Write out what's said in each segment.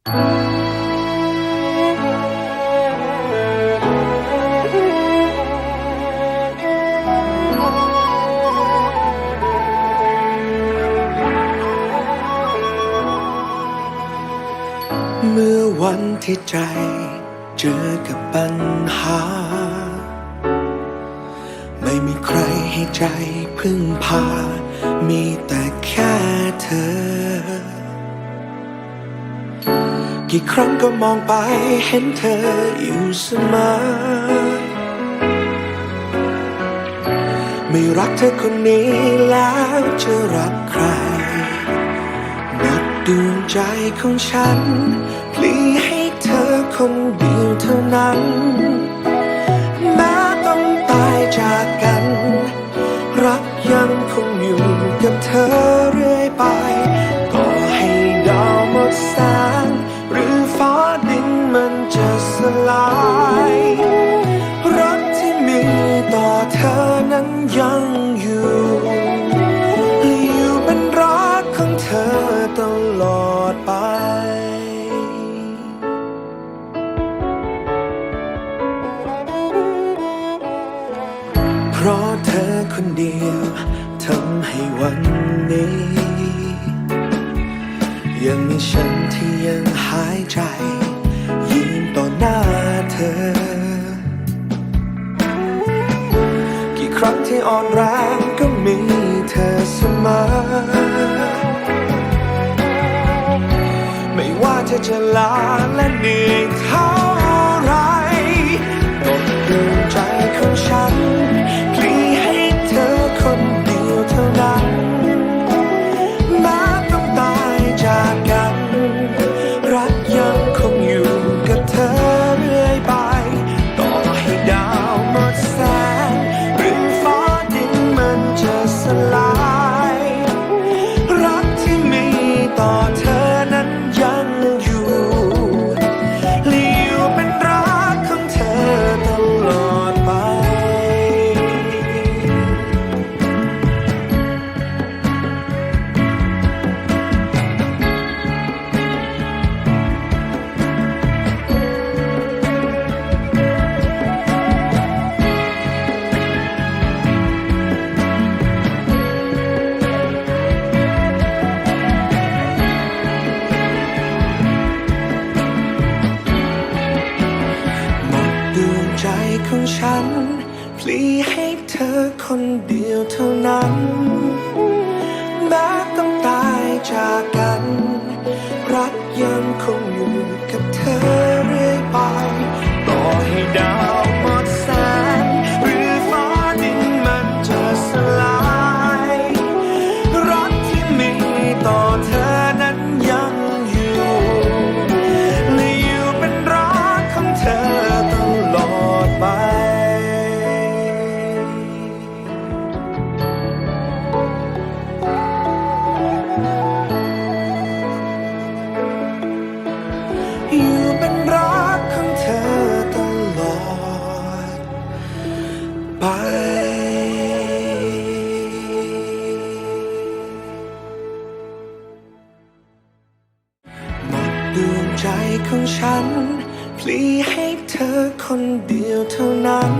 เมื่อวันที่ใจเจอกับปัญหา ไม่มีใครให้ใจพึ่งพา มีแต่แค่เธอ กี่ครั้งก็มองไปเห็นเธออยู่เสมอ ไม่รักเธอคนนี้แล้วจะรักใครหมดดวงใจของฉันพลีให้เธอคนเดียวเท่านั้น เพราะเธอคนเดียวทำให้วันนี้ ยังมีฉันที่ยังหายใจยืนต่อหน้าเธอ กี่ครั้งที่อ่อนแรงก็มีเธอเสมอ ไม่ว่าเธอจะลาและเหนื่อยเท่าไรตกดวงใจของฉัน ฉันพลีให้เธอคนเดียวเท่านั้นแม้ต้องตายจากกัน อยู่เป็นรักของเธอตลอดไปหมดดวงใจของฉันพลีให้เธอคนเดียวเท่านั้น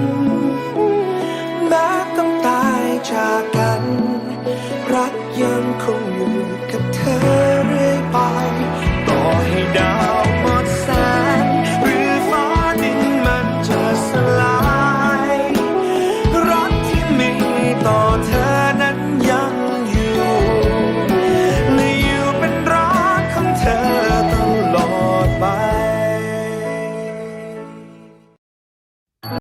แม้ต้องตายจากกัน รักยังคงอยู่กับเธอเรื่อยไป ต่อให้ดาว